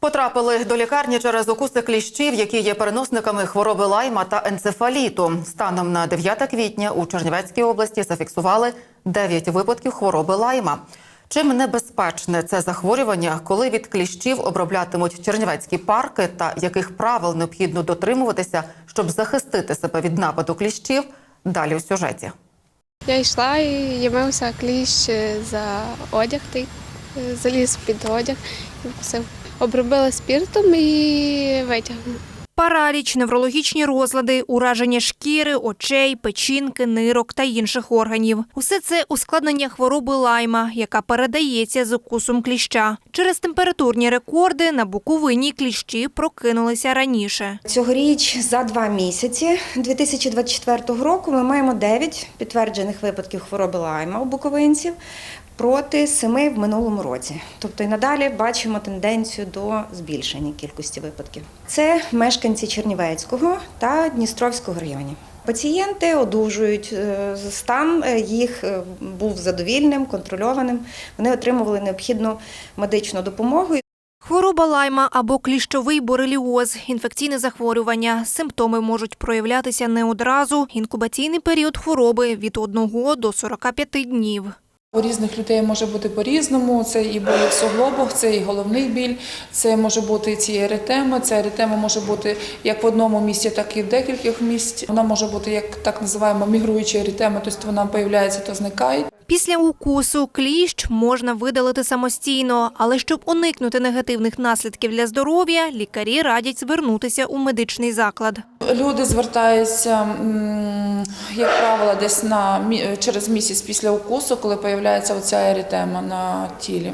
Потрапили до лікарні через укуси кліщів, які є переносниками хвороби лайма та енцефаліту. Станом на 9 квітня у Чернівецькій області зафіксували 9 випадків хвороби лайма. Чим небезпечне це захворювання, коли від кліщів оброблятимуть чернівецькі парки та яких правил необхідно дотримуватися, щоб захистити себе від нападу кліщів? Далі у сюжеті. Я йшла і ямився кліщ е, за одяг, ти е, заліз під одяг і вкусив. Обробила спіртом і витягнув. Параліч, неврологічні розлади, ураження шкіри, очей, печінки, нирок та інших органів. Усе це ускладнення хвороби лайма, яка передається з укусом кліща. Через температурні рекорди на Буковині кліщі прокинулися раніше. Цьогоріч за два місяці 2024 року ми маємо 9 підтверджених випадків хвороби лайма у буковинців проти 7 в минулому році. Тобто і надалі бачимо тенденцію до збільшення кількості випадків. Це мешканці Чернівецького та Дністровського районів. Пацієнти одужують, е, стан е, їх е, був задовільним, контрольованим. Вони отримували необхідну медичну допомогу. Хвороба лайма або кліщовий бореліоз – інфекційне захворювання. Симптоми можуть проявлятися не одразу. Інкубаційний період хвороби – від 1 до 45 днів. У різних людей може бути по-різному. Це і болі в суглобах, це і головний біль, це може бути ці еритема. Ця еритема може бути як в одному місці, так і в декількох місць. Вона може бути як так називаємо мігруюча еритема, тобто вона з'являється, то зникає. Після укусу кліщ можна видалити самостійно, але щоб уникнути негативних наслідків для здоров'я, лікарі радять звернутися у медичний заклад. Люди звертаються, як правило, десь на через місяць після укусу, коли з'являється оця еритема на тілі.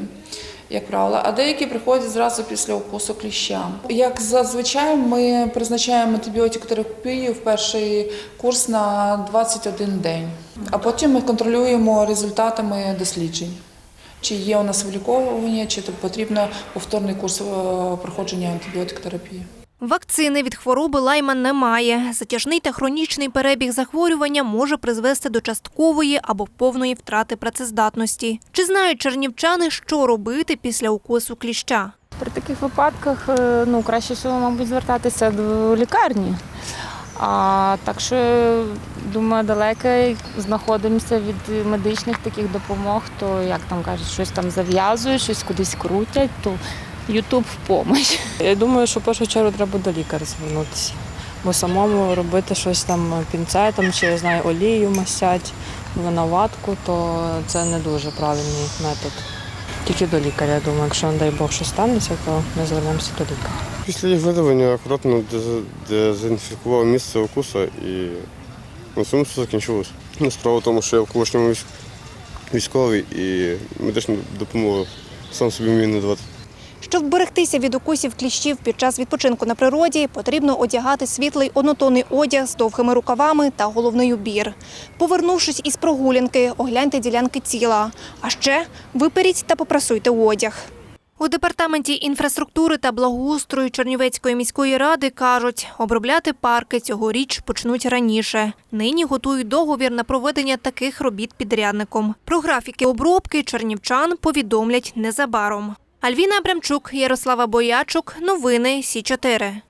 Як правило, а деякі приходять зразу після укусу кліща. Як зазвичай, ми призначаємо антибіотикотерапію в перший курс на 21 день, а потім ми контролюємо результатами досліджень. Чи є у нас виліковування, чи потрібно повторний курс е, проходження антибіотикотерапії. Вакцини від хвороби лайма немає. Затяжний та хронічний перебіг захворювання може призвести до часткової або повної втрати працездатності. Чи знають чернівчани, що робити після укусу кліща? При таких випадках е, ну, краще всього, мабуть, звертатися до лікарні. А так що, думаю, далеко знаходимося від медичних таких допомог, то як там кажуть, щось там зав'язують, щось кудись крутять, то Ютуб в помощь. Я думаю, що в першу чергу треба до лікаря звернутися. Бо самому робити щось там пінцетом чи я знаю, олію масять ватку, то це не дуже правильний метод. Тільки до лікаря, думаю, якщо, не дай Бог, що станеться, то ми звернемося до лікаря. Після їх видавлення акуратно дезінфікував місце укуса і на цьому все закінчилось. Ну, Справа в тому, що я в колишньому військ- військовий і медичну допомогу сам собі вмію надавати. Щоб вберегтися від укусів кліщів під час відпочинку на природі, потрібно одягати світлий однотонний одяг з довгими рукавами та головний убір. Повернувшись із прогулянки, огляньте ділянки тіла. А ще виперіть та попрасуйте одяг. У департаменті інфраструктури та благоустрою Чернівецької міської ради кажуть, обробляти парки цьогоріч почнуть раніше. Нині готують договір на проведення таких робіт підрядником. Про графіки обробки чернівчан повідомлять незабаром. Альвіна Абрамчук, Ярослава Боячук. Новини Сі 4